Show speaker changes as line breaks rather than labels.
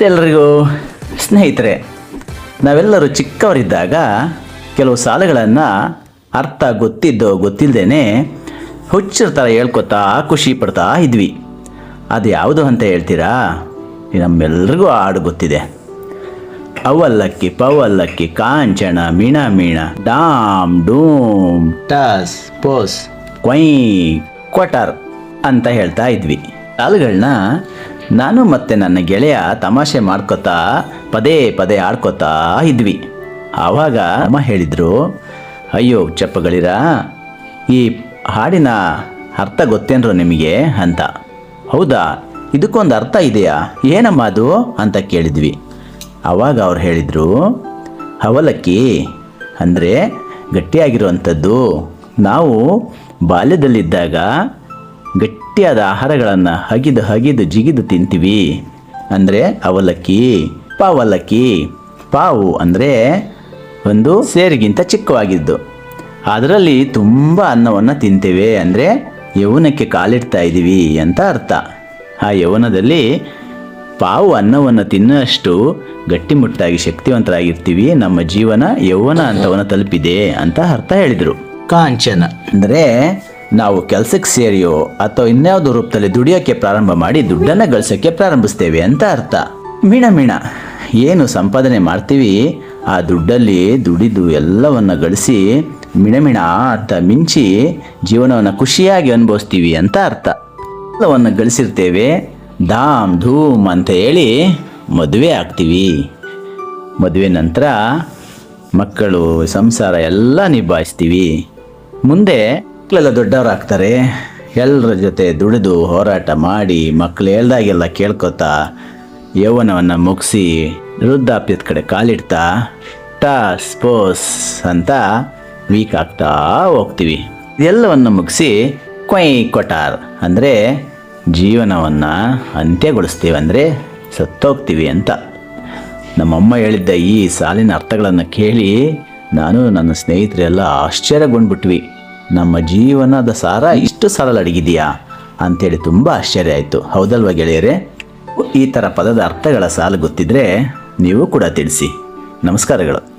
ಎಲ್ರಿಗೂ ಸ್ನೇಹಿತರೆ ನಾವೆಲ್ಲರೂ ಚಿಕ್ಕವರಿದ್ದಾಗ ಕೆಲವು ಸಾಲುಗಳನ್ನು ಅರ್ಥ ಗೊತ್ತಿದ್ದೋ ಗೊತ್ತಿಲ್ಲದೇ ಹುಚ್ಚರ ಥರ ಹೇಳ್ಕೊತಾ ಖುಷಿ ಪಡ್ತಾ ಇದ್ವಿ. ಅದು ಯಾವುದು ಅಂತ ಹೇಳ್ತೀರಾ? ನಮ್ಮೆಲ್ರಿಗೂ ಹಾಡು ಗೊತ್ತಿದೆ. ಅವಲ್ಲಕ್ಕಿ ಪವಲ್ಲಕ್ಕಿ ಕಾಂಚಣ ಮೀಣ ಮೀಣ ಡಾಮ್ ಡೂಮ್ ಟಸ್ ಪೋಸ್. ಕೊಯ್ ಕ್ವಟರ್ ಅಂತ ಹೇಳ್ತಾ ಇದ್ವಿ. ಸಾಲುಗಳನ್ನ ನಾನು ಮತ್ತೆ ನನ್ನ ಗೆಳೆಯ ತಮಾಷೆ ಮಾಡ್ಕೋತಾ, ಪದೇ ಪದೇ ಆಡ್ಕೋತಾ ಇದ್ವಿ. ಆವಾಗ ಅಮ್ಮ ಹೇಳಿದ್ರು, ಅಯ್ಯೋ, ಚಪ್ಪಗಳಿರ? ಈ ಹಾಡಿನ ಅರ್ಥ ಗೊತ್ತೇನ್ರೋ ನಿಮಗೆ? ಅಂತ. ಹೌದಾ? ಇದಕ್ಕೊಂದು ಅರ್ಥ ಇದೆಯಾ? ಏನಮ್ಮ ಅದು? ಅಂತ ಕೇಳಿದ್ವಿ. ಆವಾಗ ಅವ್ರು ಹೇಳಿದರು ಅವಲಕ್ಕಿ ಅಂದರೆ ಗಟ್ಟಿಯಾಗಿರುವಂಥದ್ದು. ನಾವು ಬಾಲ್ಯದಲ್ಲಿದ್ದಾಗ ಗಟ್ಟಿಯಾದ ಆಹಾರಗಳನ್ನು ಹಗಿದು ಹಗಿದು ಜಿಗಿದು ತಿಂತೀವಿ. ಅಂದರೆ ಅವಲಕ್ಕಿ ಪಾವಲಕ್ಕಿ. ಪಾವು ಅಂದರೆ ಒಂದು ಸೇರಿಗಿಂತ ಚಿಕ್ಕವಾಗಿದ್ದು. ಅದರಲ್ಲಿ ತುಂಬ ಅನ್ನವನ್ನು ತಿಂತೇವೆ. ಅಂದರೆ ಯೌವನಕ್ಕೆ ಕಾಲಿಡ್ತಾ ಇದ್ದೀವಿ ಅಂತ ಅರ್ಥ. ಆ ಯೌವನದಲ್ಲಿ ಪಾವು ಅನ್ನವನ್ನು ತಿನ್ನೋಷ್ಟು ಗಟ್ಟಿಮುಟ್ಟಾಗಿ ಶಕ್ತಿವಂತರಾಗಿರ್ತೀವಿ. ನಮ್ಮ ಜೀವನ ಯೌವನ ಅಂತವನ್ನು ತಲುಪಿದೆ ಅಂತ ಅರ್ಥ ಹೇಳಿದರು. ಕಾಂಚನ. ಅಂದರೆ ನಾವು ಕೆಲಸಕ್ಕೆ ಸೇರಿಯೋ ಅಥವಾ ಇನ್ಯಾವುದೋ ರೂಪದಲ್ಲಿ ದುಡಿಯೋಕ್ಕೆ ಪ್ರಾರಂಭ ಮಾಡಿ ದುಡ್ಡನ್ನು ಗಳಿಸೋಕ್ಕೆ ಪ್ರಾರಂಭಿಸ್ತೇವೆ ಅಂತ ಅರ್ಥ. ಮೀಣ ಮೀಣ, ಏನು ಸಂಪಾದನೆ ಮಾಡ್ತೀವಿ? ಆ ದುಡ್ಡಲ್ಲಿ ದುಡಿದು ಎಲ್ಲವನ್ನು ಗಳಿಸಿ ಮಿಣಮಿಣ ಅಂತ ಮಿಂಚಿ ಜೀವನವನ್ನು ಖುಷಿಯಾಗಿ ಅನುಭವಿಸ್ತೀವಿ ಅಂತ ಅರ್ಥ. ಎಲ್ಲವನ್ನು ಗಳಿಸಿರ್ತೇವೆ. ಧಾಮ್, ಧೂಮ್ ಅಂತ ಹೇಳಿ ಮದುವೆ ಆಗ್ತೀವಿ. ಮದುವೆ ನಂತರ ಮಕ್ಕಳು, ಸಂಸಾರ ಎಲ್ಲ ನಿಭಾಯಿಸ್ತೀವಿ. ಮುಂದೆ ಮಕ್ಕಳೆಲ್ಲ ದೊಡ್ಡವರಾಗ್ತಾರೆ ಎಲ್ಲರ ಜೊತೆ ದುಡಿದು ಹೋರಾಟ ಮಾಡಿ ಮಕ್ಕಳು ಹೇಳ್ದಾಗೆಲ್ಲ ಕೇಳ್ಕೊತಾ, ಯೌವನವನ್ನು ಮುಗಿಸಿ ವೃದ್ಧಾಪ್ಯದ ಕಡೆ ಕಾಲಿಡ್ತಾ, ಟಾಸ್ ಪೋಸ್ ಅಂತ ವೀಕ್ ಆಗ್ತಾ ಹೋಗ್ತೀವಿ. ಎಲ್ಲವನ್ನು ಮುಗಿಸಿ ಕೊಯ್ ಕೊಟಾರ್ ಅಂದರೆ ಜೀವನವನ್ನು ಅಂತ್ಯಗೊಳಿಸ್ತೀವಿ ಅಂದರೆ ಸತ್ತೋಗ್ತೀವಿ ಅಂತ. ನಮ್ಮಮ್ಮ ಹೇಳಿದ್ದ ಈ ಸಾಲಿನ ಅರ್ಥಗಳನ್ನು ಕೇಳಿ ನಾನು ನನ್ನ ಸ್ನೇಹಿತರೆಲ್ಲ ಆಶ್ಚರ್ಯಗೊಂಡ್ಬಿಟ್ವಿ. ನಮ್ಮ ಜೀವನದ ಸಾರ ಇಷ್ಟು ಸರಳ ಅಡಗಿದೆಯಾ? ಅಂಥೇಳಿ ತುಂಬ ಆಶ್ಚರ್ಯ ಆಯಿತು. ಹೌದಲ್ವ ಗೆಳೆಯರೇ? ಈ ಥರ ಪದದ ಅರ್ಥಗಳ ಸಾಲು ಗೊತ್ತಿದ್ರೆ ನೀವು ಕೂಡ ತಿಳಿಸಿ. ನಮಸ್ಕಾರಗಳು.